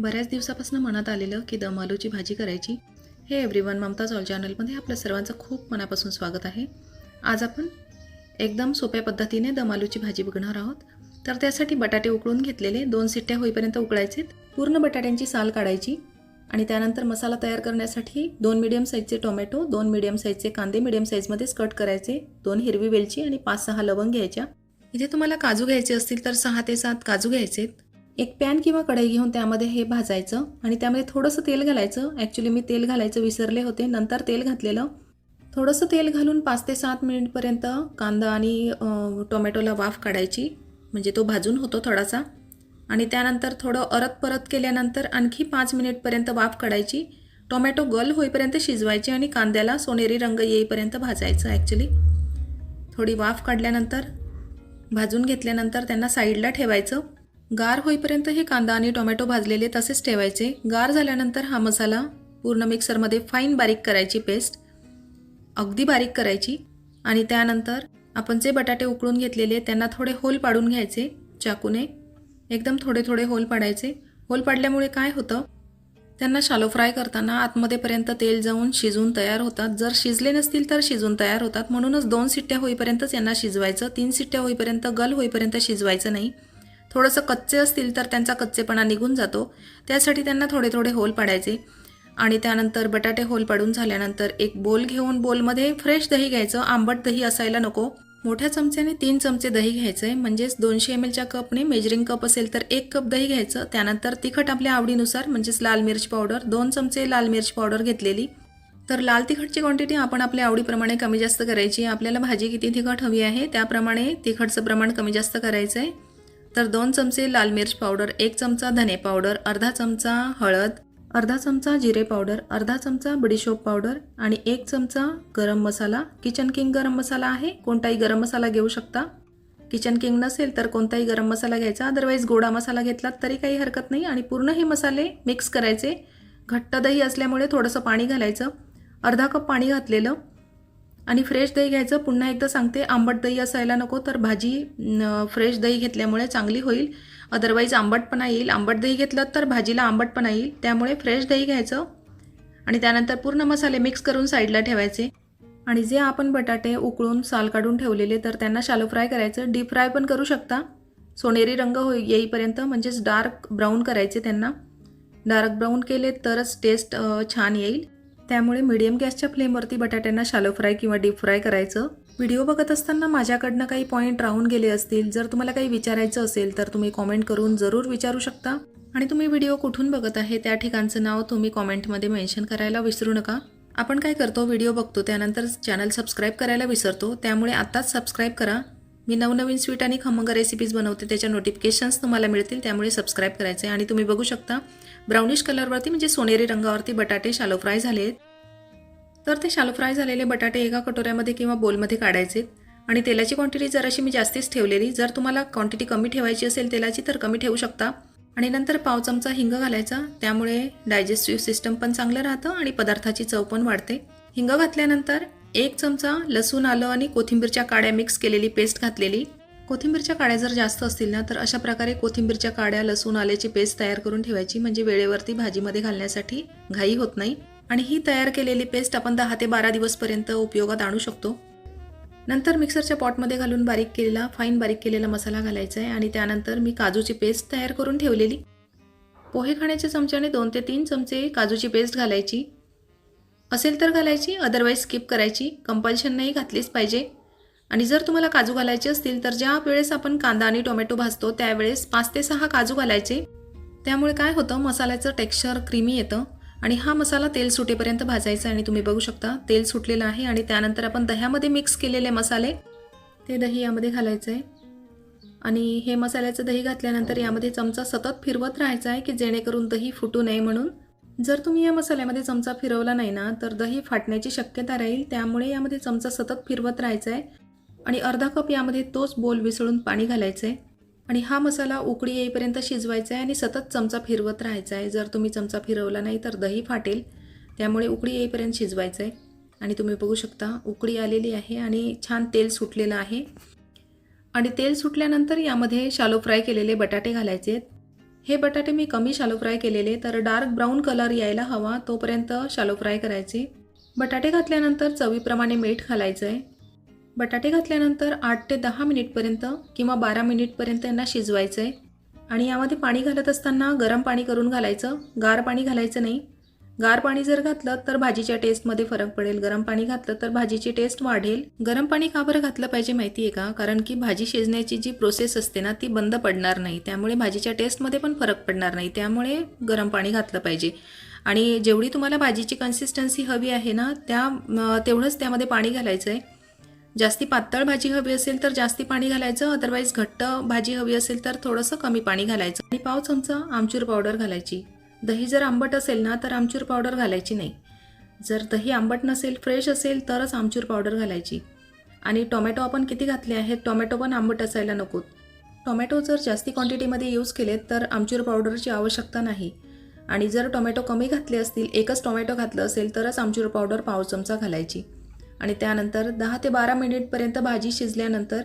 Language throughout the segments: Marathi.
बऱ्याच दिवसापासून मनात आलेलं की दम आलूची भाजी करायची हे एव्हरीवन ममताज ऑल चॅनलमध्ये आपल्या सर्वांचं खूप मनापासून स्वागत आहे. आज आपण एकदम सोप्या पद्धतीने दम आलूची भाजी बघणार आहोत. तर त्यासाठी बटाटे उकळून घेतलेले दोन सिट्ट्या होईपर्यंत उकळायचे पूर्ण बटाट्यांची साल काढायची आणि त्यानंतर मसाला तयार करण्यासाठी दोन मिडियम साईजचे टोमॅटो दोन मीडियम साईजचे कांदे मीडियम साईजमध्येच कट करायचे दोन हिरवी वेलची आणि पाच सहा लवंग घ्यायच्या. इथे तुम्हाला काजू घ्यायचे असतील तर सहा ते सात काजू घ्यायचे एक पॅन किंवा कढई घेऊन त्यामध्ये हे भाजायचं आणि त्यामध्ये थोडंसं तेल घालायचं. ॲक्च्युली मी तेल घालायचं विसरले होते. नंतर तेल घातलेलं. थोडंसं तेल घालून पाच ते सात मिनिटपर्यंत कांदा आणि टोमॅटोला वाफ काढायची. म्हणजे तो भाजून होतो थोडासा. आणि त्यानंतर थोडं अरत परत केल्यानंतर आणखी पाच मिनिटपर्यंत वाफ काढायची. टोमॅटो गल होईपर्यंत शिजवायचे आणि कांद्याला सोनेरी रंग येईपर्यंत भाजायचं ॲक्च्युली थोडी वाफ काढल्यानंतर भाजून घेतल्यानंतर त्यांना साईडला ठेवायचं. गार होईपर्यंत हे कांदा आणि टोमॅटो भाजलेले तसेच ठेवायचे. गार झाल्यानंतर हा मसाला पूर्ण मिक्सरमध्ये फाईन बारीक करायची पेस्ट अगदी बारीक करायची आणि त्यानंतर आपण जे बटाटे उकळून घेतलेले त्यांना थोडे होल पाडून घ्यायचे चाकूने. एकदम थोडे थोडे होल पाडायचे. होल पाडल्यामुळे काय होतं? त्यांना शालो फ्राय करताना आतमध्येपर्यंत तेल जाऊन शिजून तयार होतात. जर शिजले नसतील तर शिजून तयार होतात. म्हणूनच दोन सिट्ट्या होईपर्यंतच यांना शिजवायचं. तीन सिट्ट्या होईपर्यंत गल होईपर्यंत शिजवायचं नाही. थोडंसं कच्चे असतील तर त्यांचा कच्चेपणा निघून जातो. त्यासाठी त्यांना थोडे थोडे होल पाडायचे. आणि त्यानंतर बटाटे होल पाडून झाल्यानंतर एक बोल घेऊन बोलमध्ये फ्रेश दही घ्यायचं. आंबट दही असायला नको. मोठ्या चमच्याने तीन चमचे दही घ्यायचं. आहे म्हणजेच दोनशे एम एलच्या कपने मेजरिंग कप असेल तर एक कप दही घ्यायचं. त्यानंतर तिखट आपल्या आवडीनुसार म्हणजेच लाल मिरची पावडर दोन चमचे लाल मिरची पावडर घेतलेली. तर लाल तिखटची क्वांटिटी आपण आपल्या आवडीप्रमाणे कमी जास्त करायची. आपल्याला भाजी किती तिखट हवी आहे त्याप्रमाणे तिखटचं प्रमाण कमी जास्त करायचं आहे तर दोन चमचे लाल मिरच पावडर एक चमचा धने पावडर अर्धा चमचा हळद अर्धा चमचा जिरे पावडर अर्धा चमचा बडीशोप पावडर आणि एक चमचा गरम मसाला. किचन किंग गरम मसाला आहे कोणताही गरम मसाला घेऊ शकता. किचन किंग नसेल तर कोणताही गरम मसाला घ्यायचा. अदरवाईज गोडा मसाला घेतलात तरी काही हरकत नाही आणि पूर्ण हे मसाले मिक्स करायचे. घट्ट दही असल्यामुळे थोडंसं पाणी घालायचं. अर्धा कप पाणी घातलेलं. आणि फ्रेश दही घ्यायचं. पुन्हा एकदा सांगते आंबट दही असायला नको तर भाजी फ्रेश दही घेतल्यामुळे चांगली होईल. अदरवाईज आंबटपणा येईल. आंबट दही घेतलं तर भाजीला आंबटपणा येईल. त्यामुळे फ्रेश दही घ्यायचं. आणि त्यानंतर पूर्ण मसाले मिक्स करून साईडला ठेवायचे. आणि जे आपण बटाटे उकळून साल काढून ठेवलेले तर त्यांना शालो फ्राय करायचं. डीप फ्राय पण करू शकता. सोनेरी रंग हो येईपर्यंत म्हणजेच डार्क ब्राऊन करायचे त्यांना. डार्क ब्राऊन केले तरच टेस्ट छान येईल. त्यामुळे मीडियम गॅसच्या फ्लेमवरती बटाट्यांना शालो फ्राय किंवा डीप फ्राय करायचं. व्हिडिओ बघत असताना माझ्याकडनं काही पॉईंट राहून गेले असतील. जर तुम्हाला काही विचारायचं असेल तर तुम्ही कॉमेंट करून जरूर विचारू शकता. आणि तुम्ही व्हिडिओ कुठून बघत आहे त्या ठिकाणचं नाव तुम्ही कॉमेंटमध्ये मेन्शन करायला विसरू नका. आपण काय करतो व्हिडिओ बघतो त्यानंतर चॅनल सबस्क्राईब करायला विसरतो. त्यामुळे आत्ताच सबस्क्राईब करा. मी नवनवीन स्वीट आणि खमंग रेसिपीज बनवते त्याच्या नोटिफिकेशन्स तुम्हाला मिळतील त्यामुळे सबस्क्राईब करायचे आणि तुम्ही बघू शकता ब्राउनिश कलरवरती म्हणजे सोनेरी रंगावरती बटाटे शालो फ्राय झाले आहेत. तर ते शालो फ्राय झालेले बटाटे एका कटोऱ्यामध्ये किंवा बोलमध्ये काढायचे. आणि तेलाची क्वांटिटी जराशी मी जास्तीच ठेवलेली. जर तुम्हाला क्वांटिटी कमी ठेवायची असेल तेलाची तर कमी ठेवू शकता. आणि नंतर पाव चमचा हिंग घालायचा. त्यामुळे डायजेस्टिव्ह सिस्टम पण चांगलं राहतं आणि पदार्थाची चव पण वाढते. हिंग घातल्यानंतर एक चमचा लसूण आलं आणि कोथिंबीरच्या काड्या मिक्स केलेली पेस्ट घातलेली. कोथिंबीरच्या काड्या जर जास्त असतील ना तर अशा प्रकारे कोथिंबीरच्या काड्या लसूण आल्याची पेस्ट तयार करून ठेवायची. म्हणजे वेळेवरती भाजीमध्ये घालण्यासाठी घाई होत नाही. आणि ही तयार केलेली पेस्ट आपण दहा ते बारा दिवसपर्यंत उपयोगात आणू शकतो. नंतर मिक्सरच्या पॉटमध्ये घालून बारीक केलेला फाईन बारीक केलेला मसाला घालायचा आहे आणि त्यानंतर मी काजूची पेस्ट तयार करून ठेवलेली. पोहे खाण्याच्या चमच्याने दोन ते तीन चमचे काजूची पेस्ट घालायची. असेल तर घालायची अदरवाईज स्किप करायची. कंपल्शन नाही घातलीच पाहिजे. आणि जर तुम्हाला काजू घालायचे असतील तर ज्या वेळेस आपण कांदा आणि टोमॅटो भाजतो त्यावेळेस पाच ते सहा काजू घालायचे. त्यामुळे काय होतं मसाल्याचं टेक्स्चर क्रीमी येतं. आणि हा मसाला तेल सुटेपर्यंत भाजायचा आणि तुम्ही बघू शकता तेल सुटलेलं आहे आणि त्यानंतर आपण दह्यामध्ये मिक्स केलेले मसाले ते दही यामध्ये घालायचं आहे आणि हे मसाल्याचं दही घातल्यानंतर यामध्ये चमचा सतत फिरवत राहायचा आहे की जेणेकरून दही फुटू नये म्हणून. जर तुम्ही या मसाल्यामध्ये चमचा फिरवला नाही ना तर दही फाटण्याची शक्यता राहील. त्यामुळे यामध्ये चमचा सतत फिरवत राहायचा आहे आणि अर्धा कप यामध्ये तोच बोल विसळून पाणी घालायचं आहे आणि हा मसाला उकळी येईपर्यंत शिजवायचा आहे आणि सतत चमचा फिरवत राहायचा आहे जर तुम्ही चमचा फिरवला नाही तर दही फाटेल. त्यामुळे उकळी येईपर्यंत शिजवायचं आहे आणि तुम्ही बघू शकता उकळी आलेली आहे आणि छान तेल सुटलेलं आहे. आणि तेल सुटल्यानंतर यामध्ये शालो फ्राय केलेले बटाटे घालायचे आहेत हे बटाटे मी कमी शालो फ्राय केलेले तर डार्क ब्राऊन कलर यायला हवा तोपर्यंत शालो फ्राय करायचे. बटाटे घातल्यानंतर चवीप्रमाणे मीठ घालायचं आहे बटाटे घातल्यानंतर आठ ते दहा मिनिटपर्यंत किंवा बारा मिनिटपर्यंत यांना शिजवायचं आहे आणि यामध्ये पाणी घालत असताना गरम पाणी करून घालायचं. गार पाणी घालायचं नाही. गार पाणी जर घातलं तर भाजीच्या टेस्टमध्ये फरक पडेल. गरम पाणी घातलं तर भाजीची टेस्ट वाढेल. गरम पाणी का बरं घातलं पाहिजे माहिती आहे का? कारण की भाजी शिजण्याची जी प्रोसेस असते ना ती बंद पडणार नाही. त्यामुळे भाजीच्या टेस्टमध्ये पण फरक पडणार नाही. त्यामुळे गरम पाणी घातलं पाहिजे. आणि जेवढी तुम्हाला भाजीची कन्सिस्टन्सी हवी आहे ना त्या तेवढंच त्यामध्ये पाणी घालायचं आहे जास्ती पातळ भाजी हवी असेल तर जास्ती पाणी घालायचं अदरवाईज घट्ट भाजी हवी असेल तर थोडंसं कमी पाणी घालायचं. आणि पाव चमचा आमचूर पावडर घालायची. दही जर आंबट असेल ना तर आमचूर पावडर घालायची नाही. जर दही आंबट नसेल फ्रेश असेल तरच आमचूर पावडर घालायची. आणि टोमॅटो आपण किती घातले आहेत? टोमॅटो पण आंबट असायला नकोत. टोमॅटो जर जास्ती क्वांटिटीमध्ये यूज केलेत तर आमचूर पावडरची आवश्यकता नाही. आणि जर टोमॅटो कमी घातले असतील एकच टोमॅटो घातलं असेल तरच आमचूर पावडर पाव चमचा घालायची. आणि त्यानंतर दहा ते बारा मिनिटपर्यंत भाजी शिजल्यानंतर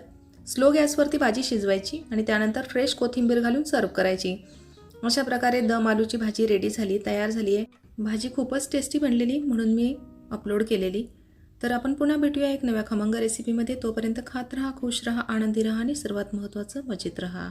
स्लो गॅसवरती भाजी शिजवायची आणि त्यानंतर फ्रेश कोथिंबीर घालून सर्व करायची. अशा प्रकारे दम आलूची भाजी रेडी झाली तयार झाली आहे. भाजी खूपच टेस्टी बनलेली म्हणून मी अपलोड केलेली. तर आपण पुन्हा भेटूया एक नव्या खमंग रेसिपीमध्ये तोपर्यंत खात राहा खुश राहा आनंदी राहा आणि सर्वात महत्त्वाचं मजेत राहा.